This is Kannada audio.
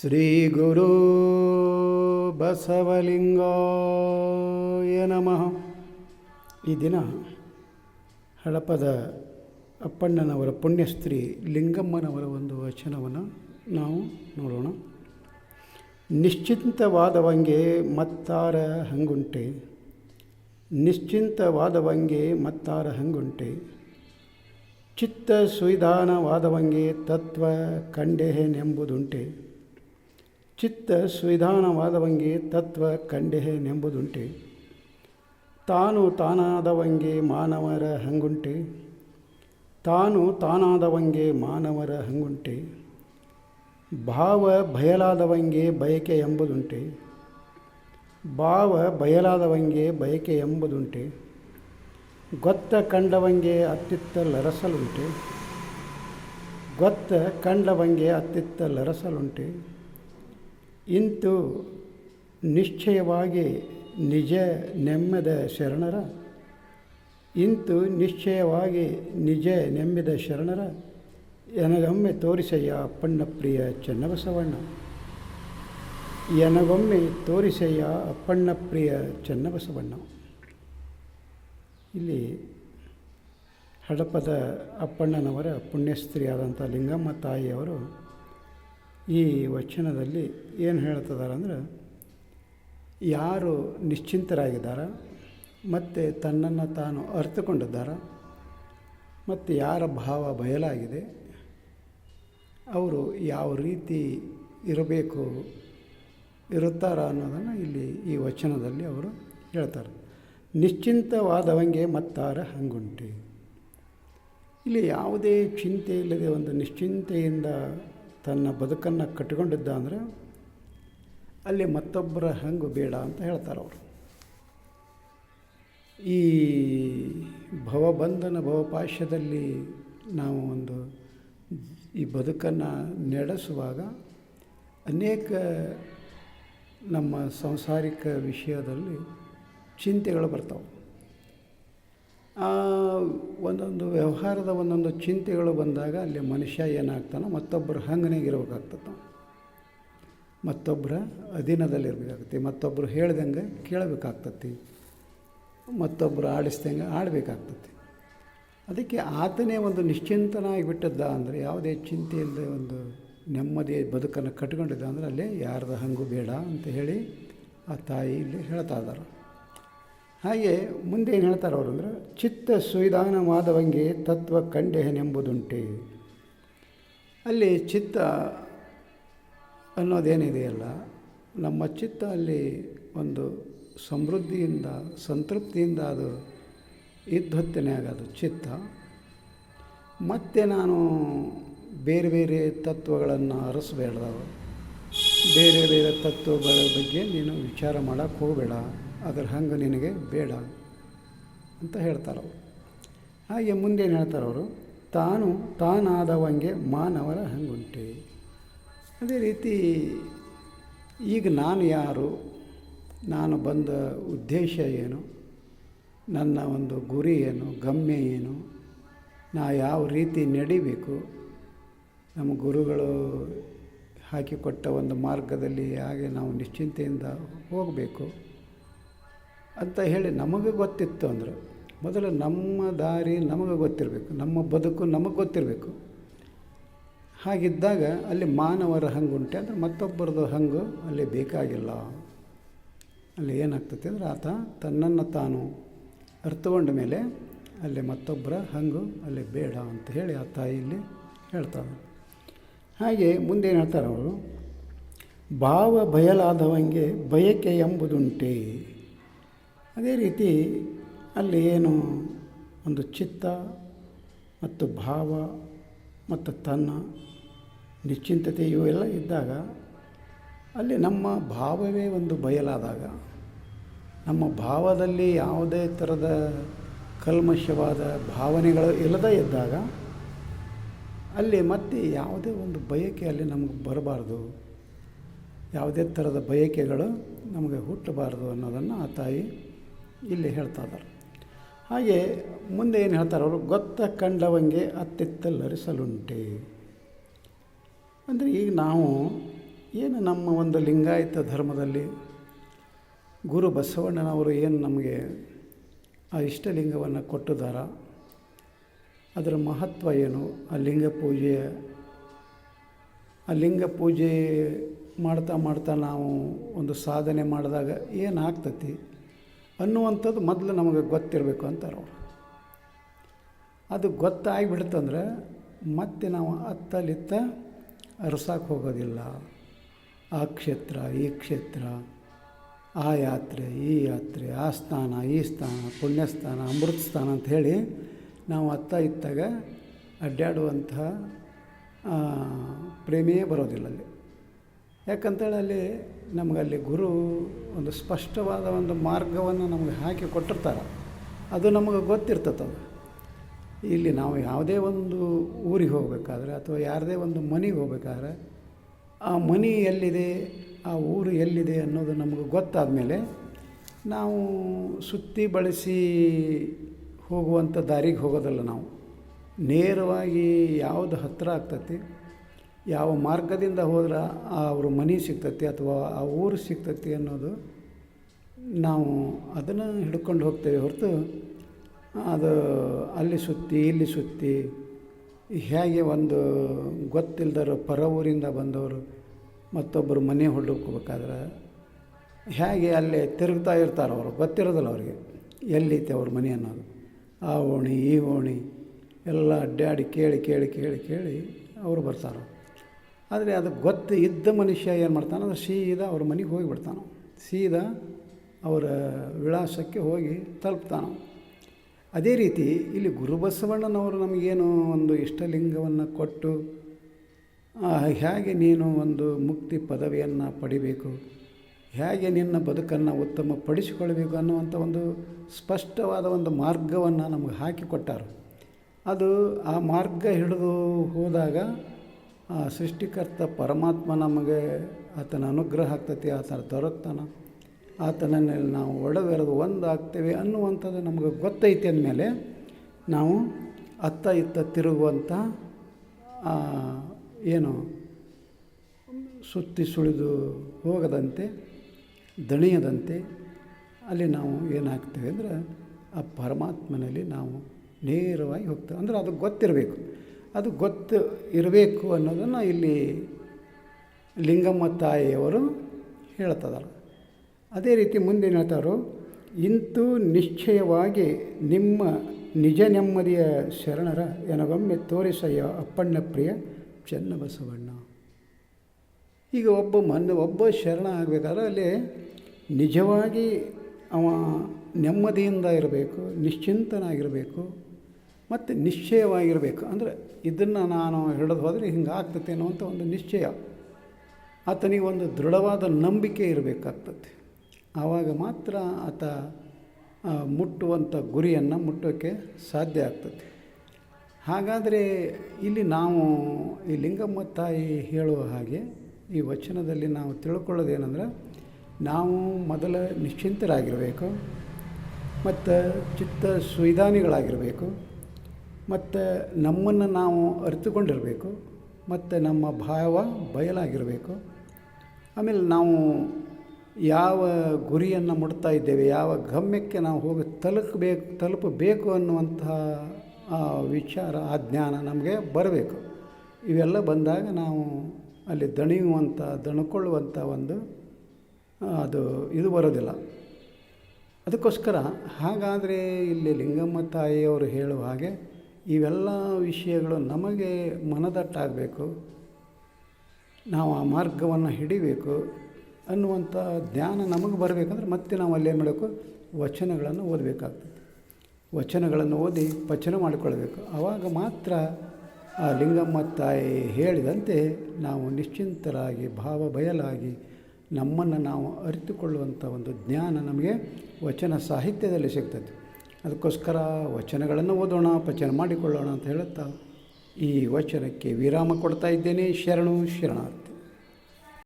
ಶ್ರೀ ಗುರು ಬಸವಲಿಂಗಾಯ ನಮಃ ಈ ದಿನ ಹಳಪದ ಅಪ್ಪಣ್ಣನವರ ಪುಣ್ಯಸ್ತ್ರೀ ಲಿಂಗಮ್ಮನವರ ಒಂದು ವಚನವನ್ನು ನಾವು ನೋಡೋಣ. ನಿಶ್ಚಿಂತವಾದವಂಗೆ ಮತ್ತಾರ ಹಂಗುಂಟೆ. ನಿಶ್ಚಿಂತವಾದವಂಗೆ ಮತ್ತಾರ ಹಂಗುಂಟೆ. ಚಿತ್ತ ಸುವಿಧಾನವಾದವಂಗೆ ತತ್ವ ಕಂಡೆಹೆನೆಂಬುದುಂಟೆ. ಚಿತ್ತ ಸುವಿಧಾನವಾದವಂಗೆ ತತ್ವ ಕಂಡೆಹೆನೆಂಬುದುಂಟೆ. ತಾನು ತಾನಾದವಂಗೆ ಮಾನವರ ಹಂಗುಂಟೆ. ತಾನು ತಾನಾದವಂಗೆ ಮಾನವರ ಹಂಗುಂಟೆ. ಭಾವ ಬಯಲಾದವಂಗೆ ಬಯಕೆ ಎಂಬುದುಂಟೆ. ಭಾವ ಬಯಲಾದವಂಗೆ ಬಯಕೆ ಎಂಬುದುಂಟೆ. ಗೊತ್ತ ಕಂಡವಂಗೆ ಅತ್ತಿತ್ತ ಲರಸಲುಂಟೆ. ಗೊತ್ತ ಕಂಡವಂಗೆ ಅತ್ತಿತ್ತ ಲರಸಲುಂಟೆ. ಇಂತು ನಿಶ್ಚಯವಾಗಿ ನಿಜ ನೆಮ್ಮದ ಶರಣರ. ಇಂತು ನಿಶ್ಚಯವಾಗಿ ನಿಜ ನೆಮ್ಮಿದ ಶರಣರ. ಎನಗೊಮ್ಮೆ ತೋರಿಸಯ್ಯ ಅಪ್ಪಣ್ಣ ಪ್ರಿಯ ಚೆನ್ನಬಸವಣ್ಣ. ಎನಗೊಮ್ಮೆ ತೋರಿಸಯ್ಯ ಅಪ್ಪಣ್ಣ ಪ್ರಿಯ ಚೆನ್ನಬಸವಣ್ಣ. ಇಲ್ಲಿ ಹಡಪದ ಅಪ್ಪಣ್ಣನವರ ಪುಣ್ಯಸ್ತ್ರೀಯಾದಂಥ ಲಿಂಗಮ್ಮ ತಾಯಿಯವರು ಈ ವಚನದಲ್ಲಿ ಏನು ಹೇಳ್ತಿದ್ದಾರೆ ಅಂದ್ರೆ, ಯಾರು ನಿಶ್ಚಿಂತರಾಗಿದ್ದಾರ, ಮತ್ತು ತನ್ನನ್ನು ತಾನು ಅರ್ಥಕೊಂಡಿದ್ದಾರ ಮತ್ತು ಯಾರ ಭಾವ ಬಯಲಾಗಿದೆ, ಅವರು ಯಾವ ರೀತಿ ಇರಬೇಕು ಇರುತ್ತಾರ ಅನ್ನೋದನ್ನು ಇಲ್ಲಿ ಈ ವಚನದಲ್ಲಿ ಅವರು ಹೇಳ್ತಾರೆ. ನಿಶ್ಚಿಂತವಾದವಂಗೆ ಮತ್ತಾರ ಹಂಗುಂಟೆ. ಇಲ್ಲಿ ಯಾವುದೇ ಚಿಂತೆ ಇಲ್ಲದೆ ಒಂದು ನಿಶ್ಚಿಂತೆಯಿಂದ ತನ್ನ ಬದುಕನ್ನು ಕಟ್ಟಿಕೊಂಡಿದ್ದ ಅಂದರೆ ಅಲ್ಲಿ ಮತ್ತೊಬ್ಬರ ಹಂಗು ಬೇಡ ಅಂತ ಹೇಳ್ತಾರೆ ಅವರು. ಈ ಭವಬಂಧನ ಭವಪಾಶ್ಯದಲ್ಲಿ ನಾವು ಒಂದು ಈ ಬದುಕನ್ನು ನಡೆಸುವಾಗ ಅನೇಕ ನಮ್ಮ ಸಂಸಾರಿಕ ವಿಷಯದಲ್ಲಿ ಚಿಂತೆಗಳು ಬರ್ತಾವೆ. ಒಂದೊಂದು ವ್ಯವಹಾರದ ಒಂದೊಂದು ಚಿಂತೆಗಳು ಬಂದಾಗ ಅಲ್ಲಿ ಮನುಷ್ಯ ಏನಾಗ್ತಾನೋ ಮತ್ತೊಬ್ಬರ ಹಂಗನೆಗೆ ಇರಬೇಕಾಗ್ತದೆ ನಾವು ಮತ್ತೊಬ್ಬರ ಅಧೀನದಲ್ಲಿರ್ಬೇಕಾಗತ್ತೆ. ಮತ್ತೊಬ್ಬರು ಹೇಳ್ದಂಗೆ ಕೇಳಬೇಕಾಗ್ತತಿ ಮತ್ತೊಬ್ಬರು ಆಡಿಸ್ದಂಗೆ ಆಡಬೇಕಾಗ್ತತಿ ಅದಕ್ಕೆ ಆತನೇ ಒಂದು ನಿಶ್ಚಿಂತನಾಗಿ ಬಿಟ್ಟದ್ದ ಅಂದರೆ ಯಾವುದೇ ಚಿಂತೆ ಇಲ್ಲದೆ ಒಂದು ನೆಮ್ಮದಿ ಬದುಕನ್ನು ಕಟ್ಕೊಂಡಿದ್ದ ಅಂದರೆ ಅಲ್ಲಿ ಯಾರ್ದು ಹಂಗೂ ಬೇಡ ಅಂತ ಹೇಳಿ ಆ ತಾಯಿ ಇಲ್ಲಿ ಹೇಳ್ತಾ ಇದ್ದಾರೆ. ಹಾಗೆ ಮುಂದೆ ಏನು ಹೇಳ್ತಾರೆ ಅವರು ಅಂದ್ರೆ, ಚಿತ್ತ ಸುವಿಧಾನವಾದವಂಗೆ ತತ್ವ ಕಂಡೆಹನೆಂಬುದುಂಟೆ. ಅಲ್ಲಿ ಚಿತ್ತ ಅನ್ನೋದೇನಿದೆಯಲ್ಲ ನಮ್ಮ ಚಿತ್ತ ಅಲ್ಲಿ ಒಂದು ಸಮೃದ್ಧಿಯಿಂದ, ಸಂತೃಪ್ತಿಯಿಂದ ಅದು ಇದ್ದೊತ್ತನೆ ಆಗೋದು ಚಿತ್ತ. ಮತ್ತು ನಾನು ಬೇರೆ ಬೇರೆ ತತ್ವಗಳನ್ನು ಅರಸಬೇಡ್ದವ. ಬೇರೆ ಬೇರೆ ತತ್ವಗಳ ಬಗ್ಗೆ ನೀನು ವಿಚಾರ ಮಾಡೋಕ್ಕೆ ಹೋಗಬೇಡ. ಅದ್ರ ಹಂಗೆ ನಿನಗೆ ಬೇಡ ಅಂತ ಹೇಳ್ತಾರೆ ಅವರು. ಹಾಗೆ ಮುಂದೇನು ಹೇಳ್ತಾರೆ ಅವರು? ತಾನು ತಾನಾದವಂಗೆ ಮಾನವರ ಹಂಗುಂಟೆ. ಅದೇ ರೀತಿ ಈಗ ನಾನು ಯಾರು? ನಾನು ಬಂದ ಉದ್ದೇಶ ಏನು? ನನ್ನ ಒಂದು ಗುರಿ ಏನು? ಗಮ್ಯ ಏನು? ನಾ ಯಾವ ರೀತಿ ನಡಿಬೇಕು? ನಮ್ಮ ಗುರುಗಳು ಹಾಕಿಕೊಟ್ಟ ಒಂದು ಮಾರ್ಗದಲ್ಲಿ ಹಾಗೆ ನಾವು ನಿಶ್ಚಿಂತೆಯಿಂದ ಹೋಗಬೇಕು ಅಂತ ಹೇಳಿ ನಮಗೆ ಗೊತ್ತಿತ್ತು ಅಂದರು. ಮೊದಲು ನಮ್ಮ ದಾರಿ ನಮಗೆ ಗೊತ್ತಿರಬೇಕು, ನಮ್ಮ ಬದುಕು ನಮಗೆ ಗೊತ್ತಿರಬೇಕು. ಹಾಗಿದ್ದಾಗ ಅಲ್ಲಿ ಮಾನವರ ಹಂಗುಂಟೆ ಅಂದರೆ ಮತ್ತೊಬ್ಬರದು ಹಂಗು ಅಲ್ಲಿ ಬೇಕಾಗಿಲ್ಲ. ಅಲ್ಲಿ ಏನಾಗ್ತದೆ ಅಂದರೆ ಆತ ತನ್ನನ್ನು ತಾನು ಅರ್ಥಗೊಂಡ ಮೇಲೆ ಅಲ್ಲಿ ಮತ್ತೊಬ್ಬರ ಹಂಗು ಅಲ್ಲಿ ಬೇಡ ಅಂತ ಹೇಳಿ ಆ ತಾಯಿ ಇಲ್ಲಿ ಹೇಳ್ತಾರೆ ಹಾಗೆ ಮುಂದೆ ಏನು ಹೇಳ್ತಾರೆ ಅವರು? ಭಾವ ಬಯಲಾದವಂಗೆ ಬಯಕೆ ಎಂಬುದುಂಟೆ. ಅದೇ ರೀತಿ ಅಲ್ಲಿ ಏನು ಒಂದು ಚಿತ್ತ ಮತ್ತು ಭಾವ ಮತ್ತು ತನ್ನ ನಿಶ್ಚಿಂತತೆ ಇವೆಲ್ಲ ಇದ್ದಾಗ ಅಲ್ಲಿ ನಮ್ಮ ಭಾವವೇ ಒಂದು ಬಯಲಾದಾಗ, ನಮ್ಮ ಭಾವದಲ್ಲಿ ಯಾವುದೇ ಥರದ ಕಲ್ಮಶವಾದ ಭಾವನೆಗಳು ಇಲ್ಲದೇ ಇದ್ದಾಗ ಅಲ್ಲಿ ಮತ್ತೆ ಯಾವುದೇ ಒಂದು ಬಯಕೆ ಅಲ್ಲಿ ನಮಗೆ ಬರಬಾರ್ದು. ಯಾವುದೇ ಥರದ ಬಯಕೆಗಳು ನಮಗೆ ಹುಟ್ಟಬಾರ್ದು ಅನ್ನೋದನ್ನು ಆ ತಾಯಿ ಇಲ್ಲಿ ಹೇಳ್ತಾ ಇದ್ದಾರೆ. ಹಾಗೆ ಮುಂದೆ ಏನು ಹೇಳ್ತಾರೆ ಅವರು? ಗೊತ್ತ ಕಂಡವಂಗೆ ಅತ್ತಿತ್ತಲ್ಲರಿಸಲುಂಟೆ ಅಂದರೆ ಈಗ ನಾವು ಏನು ನಮ್ಮ ಒಂದು ಲಿಂಗಾಯತ ಧರ್ಮದಲ್ಲಿ ಗುರು ಬಸವಣ್ಣನವರು ಏನು ನಮಗೆ ಆ ಇಷ್ಟಲಿಂಗವನ್ನು ಕೊಟ್ಟಿದ್ದಾರ? ಅದರ ಮಹತ್ವ ಏನು? ಆ ಲಿಂಗ ಪೂಜೆಯ ಆ ಲಿಂಗ ಪೂಜೆ ಮಾಡ್ತಾ ಮಾಡ್ತಾ ನಾವು ಒಂದು ಸಾಧನೆ ಮಾಡಿದಾಗ ಏನಾಗ್ತತಿ ಅನ್ನುವಂಥದ್ದು ಮೊದಲು ನಮಗೆ ಗೊತ್ತಿರಬೇಕು ಅಂತಾರೆ ಅವರು. ಅದು ಗೊತ್ತಾಗಿಬಿಡ್ತಂದ್ರೆ ಮತ್ತೆ ನಾವು ಅತ್ತಲಿತ್ತ ಅರಸಕ್ಕೆ ಹೋಗೋದಿಲ್ಲ. ಆ ಕ್ಷೇತ್ರ, ಈ ಕ್ಷೇತ್ರ, ಆ ಯಾತ್ರೆ, ಈ ಯಾತ್ರೆ, ಆ ಸ್ಥಾನ, ಈ ಸ್ಥಾನ, ಪುಣ್ಯಸ್ಥಾನ, ಅಮೃತ ಸ್ಥಾನ ಅಂತ ಹೇಳಿ ನಾವು ಅತ್ತ ಇತ್ತಾಗ ಅಡ್ಡಾಡುವಂತಹ ಪ್ರೇಮಿಯೇ ಬರೋದಿಲ್ಲ ಅಲ್ಲಿ. ಯಾಕಂತೇಳಿ ಅಲ್ಲಿ ನಮಗಲ್ಲಿ ಗುರು ಒಂದು ಸ್ಪಷ್ಟವಾದ ಒಂದು ಮಾರ್ಗವನ್ನು ನಮಗೆ ಹಾಕಿ ಕೊಟ್ಟಿರ್ತಾರೆ. ಅದು ನಮಗೆ ಗೊತ್ತಿರ್ತದೆ ಇಲ್ಲಿ ನಾವು ಯಾವುದೇ ಒಂದು ಊರಿಗೆ ಹೋಗಬೇಕಾದ್ರೆ ಅಥವಾ ಯಾರದೇ ಒಂದು ಮನೆಗೆ ಹೋಗಬೇಕಾದ್ರೆ ಆ ಮನೆ ಎಲ್ಲಿದೆ, ಆ ಊರು ಎಲ್ಲಿದೆ ಅನ್ನೋದು ನಮಗೆ ಗೊತ್ತಾದ ಮೇಲೆ ನಾವು ಸುತ್ತಿ ಬಳಸಿ ಹೋಗುವಂಥ ದಾರಿಗೆ ಹೋಗೋದಲ್ಲ ನಾವು. ನೇರವಾಗಿ ಯಾವುದು ಹತ್ತಿರ ಆಗ್ತತಿ, ಯಾವ ಮಾರ್ಗದಿಂದ ಹೋದ್ರೆ ಆ ಅವ್ರ ಮನೆ ಸಿಗ್ತತಿ ಅಥವಾ ಆ ಊರು ಸಿಗ್ತತಿ ಅನ್ನೋದು ನಾವು ಅದನ್ನು ಹಿಡ್ಕೊಂಡು ಹೋಗ್ತೇವೆ ಹೊರತು ಅದು ಅಲ್ಲಿ ಸುತ್ತಿ, ಇಲ್ಲಿ ಸುತ್ತಿ ಹೇಗೆ ಒಂದು ಗೊತ್ತಿಲ್ಲದವರು ಪರ ಊರಿಂದ ಬಂದವರು ಮತ್ತೊಬ್ಬರು ಮನೆ ಹೊಡ್ಕೋಬೇಕಾದ್ರೆ ಹೇಗೆ ಅಲ್ಲಿ ತಿರುಗ್ತಾ ಇರ್ತಾರೆ ಅವರು ಗೊತ್ತಿರೋದಿಲ್ಲ ಅವ್ರಿಗೆ ಎಲ್ಲೈತೆ ಅವ್ರ ಮನೆ ಅನ್ನೋದು. ಆ ಓಣಿ, ಈ ಓಣಿ ಎಲ್ಲ ಅಡ್ಡಾಡಿ ಕೇಳಿ ಕೇಳಿ ಕೇಳಿ ಕೇಳಿ ಅವರು ಬರ್ತಾರೆ. ಆದರೆ ಅದು ಗೊತ್ತು ಇದ್ದ ಮನುಷ್ಯ ಏನು ಮಾಡ್ತಾನೆ? ಅದು ಸೀದಾ ಅವ್ರ ಮನೆಗೆ ಹೋಗಿಬಿಡ್ತಾನೆ ಸೀದಾ ಅವರ ವಿಳಾಸಕ್ಕೆ ಹೋಗಿ ತಲುಪ್ತಾನೆ. ಅದೇ ರೀತಿ ಇಲ್ಲಿ ಗುರುಬಸವಣ್ಣನವರು ನಮಗೇನು ಒಂದು ಇಷ್ಟಲಿಂಗವನ್ನು ಕೊಟ್ಟು ಹೇಗೆ ನೀನು ಒಂದು ಮುಕ್ತಿ ಪದವಿಯನ್ನು ಪಡಿಬೇಕು. ಹೇಗೆ ನಿನ್ನ ಬದುಕನ್ನು ಉತ್ತಮ ಪಡಿಸಿಕೊಳ್ಬೇಕು ಅನ್ನುವಂಥ ಒಂದು ಸ್ಪಷ್ಟವಾದ ಒಂದು ಮಾರ್ಗವನ್ನು ನಮಗೆ ಹಾಕಿಕೊಟ್ಟಾರೆ. ಅದು ಆ ಮಾರ್ಗ ಹಿಡಿದು ಹೋದಾಗ ಆ ಸೃಷ್ಟಿಕರ್ತ ಪರಮಾತ್ಮ ನಮಗೆ ಆತನ ಅನುಗ್ರಹ ಆಗ್ತತಿ, ಆತನ ದೊರಕ್ತಾನ ಆತನಲ್ಲಿ ನಾವು ಒಡವೆರೆದು ಒಂದು ಆಗ್ತೇವೆ ಅನ್ನುವಂಥದ್ದು ನಮಗೆ ಗೊತ್ತೈತೆ ಅಂದಮೇಲೆ ನಾವು ಅತ್ತ ಇತ್ತ ತಿರುಗುವಂಥ ಏನು ಸುತ್ತಿ ಸುಳಿದು ಹೋಗದಂತೆ ದಣಿಯದಂತೆ ಅಲ್ಲಿ ನಾವು ಏನಾಗ್ತೇವೆ ಅಂದರೆ ಆ ಪರಮಾತ್ಮನಲ್ಲಿ ನಾವು ನೇರವಾಗಿ ಹೋಗ್ತೇವೆ. ಅಂದರೆ ಅದು ಗೊತ್ತಿರಬೇಕು. ಅದು ಗೊತ್ತು ಇರಬೇಕು ಅನ್ನೋದನ್ನು ಇಲ್ಲಿ ಲಿಂಗಮ್ಮ ತಾಯಿಯವರು ಹೇಳ್ತದಾರ ಅದೇ ರೀತಿ ಮುಂದೆ ಹೇಳ್ತಾರೋ ಇಂತೂ ನಿಶ್ಚಯವಾಗಿ ನಿಮ್ಮ ನಿಜ ನೆಮ್ಮದಿಯ ಶರಣರ ಎನಗೊಮ್ಮೆ ತೋರಿಸಯ್ಯ ಅಪ್ಪಣ್ಣ ಪ್ರಿಯ ಚೆನ್ನಬಸವಣ್ಣ. ಈಗ ಒಬ್ಬ ಮನ್, ಒಬ್ಬ ಶರಣ ಆಗಬೇಕಾದ್ರೆ ಅಲ್ಲಿ ನಿಜವಾಗಿ ಅವ ನೆಮ್ಮದಿಯಿಂದ ಇರಬೇಕು, ನಿಶ್ಚಿಂತನಾಗಿರಬೇಕು ಮತ್ತು ನಿಶ್ಚಯವಾಗಿರಬೇಕು. ಅಂದರೆ ಇದನ್ನು ನಾನು ಹಿಡಿದು ಹೋದರೆ ಹಿಂಗೆ ಆಗ್ತತೆ ಅನ್ನುವಂಥ ಒಂದು ನಿಶ್ಚಯ. ಆತನಿಗೆ ಒಂದು ದೃಢವಾದ ನಂಬಿಕೆ ಇರಬೇಕಾಗ್ತದೆ. ಆವಾಗ ಮಾತ್ರ ಆತ ಮುಟ್ಟುವಂಥ ಗುರಿಯನ್ನು ಮುಟ್ಟೋಕ್ಕೆ ಸಾಧ್ಯ ಆಗ್ತದೆ. ಹಾಗಾದರೆ ಇಲ್ಲಿ ನಾವು ಈ ಲಿಂಗಮ್ಮ ತಾಯಿ ಹೇಳುವ ಹಾಗೆ ಈ ವಚನದಲ್ಲಿ ನಾವು ತಿಳ್ಕೊಳ್ಳೋದೇನೆಂದ್ರೆ, ನಾವು ಮೊದಲ ನಿಶ್ಚಿಂತರಾಗಿರಬೇಕು, ಮತ್ತು ಚಿತ್ತ ಸುವಿಧಾನಿಗಳಾಗಿರಬೇಕು, ಮತ್ತು ನಮ್ಮನ್ನು ನಾವು ಅರಿತುಕೊಂಡಿರಬೇಕು, ಮತ್ತು ನಮ್ಮ ಭಾವ ಬಯಲಾಗಿರಬೇಕು. ಆಮೇಲೆ ನಾವು ಯಾವ ಗುರಿಯನ್ನು ಮುಟ್ತಾ ಇದ್ದೇವೆ, ಯಾವ ಗಮ್ಯಕ್ಕೆ ನಾವು ಹೋಗಿ ತಲುಪಬೇಕು ತಲುಪಬೇಕು ಅನ್ನುವಂತಹ ವಿಚಾರ, ಆ ಜ್ಞಾನ ನಮಗೆ ಬರಬೇಕು. ಇವೆಲ್ಲ ಬಂದಾಗ ನಾವು ಅಲ್ಲಿ ದಣಿಯುವಂಥ, ದಣ್ಕೊಳ್ಳುವಂಥ ಒಂದು ಅದು ಇದು ಬರೋದಿಲ್ಲ. ಅದಕ್ಕೋಸ್ಕರ ಹಾಗಾದರೆ ಇಲ್ಲಿ ಲಿಂಗಮ್ಮ ತಾಯಿಯವರು ಹೇಳುವ ಹಾಗೆ ಇವೆಲ್ಲ ವಿಷಯಗಳು ನಮಗೆ ಮನದಟ್ಟಾಗಬೇಕು. ನಾವು ಆ ಮಾರ್ಗವನ್ನು ಹಿಡಿಬೇಕು ಅನ್ನುವಂಥ ಜ್ಞಾನ ನಮಗೆ ಬರಬೇಕಂದ್ರೆ ಮತ್ತೆ ನಾವು ಅಲ್ಲಿ ಏನು ಮಾಡಬೇಕು? ವಚನಗಳನ್ನು ಓದಬೇಕಾಗ್ತದೆ. ವಚನಗಳನ್ನು ಓದಿ ಪಚನ ಮಾಡಿಕೊಳ್ಬೇಕು ಆವಾಗ ಮಾತ್ರ ಆ ಲಿಂಗಮ್ಮ ತಾಯಿ ಹೇಳಿದಂತೆ ನಾವು ನಿಶ್ಚಿಂತರಾಗಿ ಭಾವ ಬಯಲಾಗಿ ನಮ್ಮನ್ನು ನಾವು ಅರಿತುಕೊಳ್ಳುವಂಥ ಒಂದು ಜ್ಞಾನ ನಮಗೆ ವಚನ ಸಾಹಿತ್ಯದಲ್ಲಿ ಸಿಗ್ತದೆ. ಅದಕ್ಕೋಸ್ಕರ ವಚನಗಳನ್ನು ಓದೋಣ ಪಚನ ಮಾಡಿಕೊಳ್ಳೋಣ ಅಂತ ಹೇಳುತ್ತಾ ಈ ವಚನಕ್ಕೆ ವಿರಾಮ ಕೊಡ್ತಾ ಇದ್ದೇನೆ. ಶರಣು ಶರಣಾರ್ಥಿ.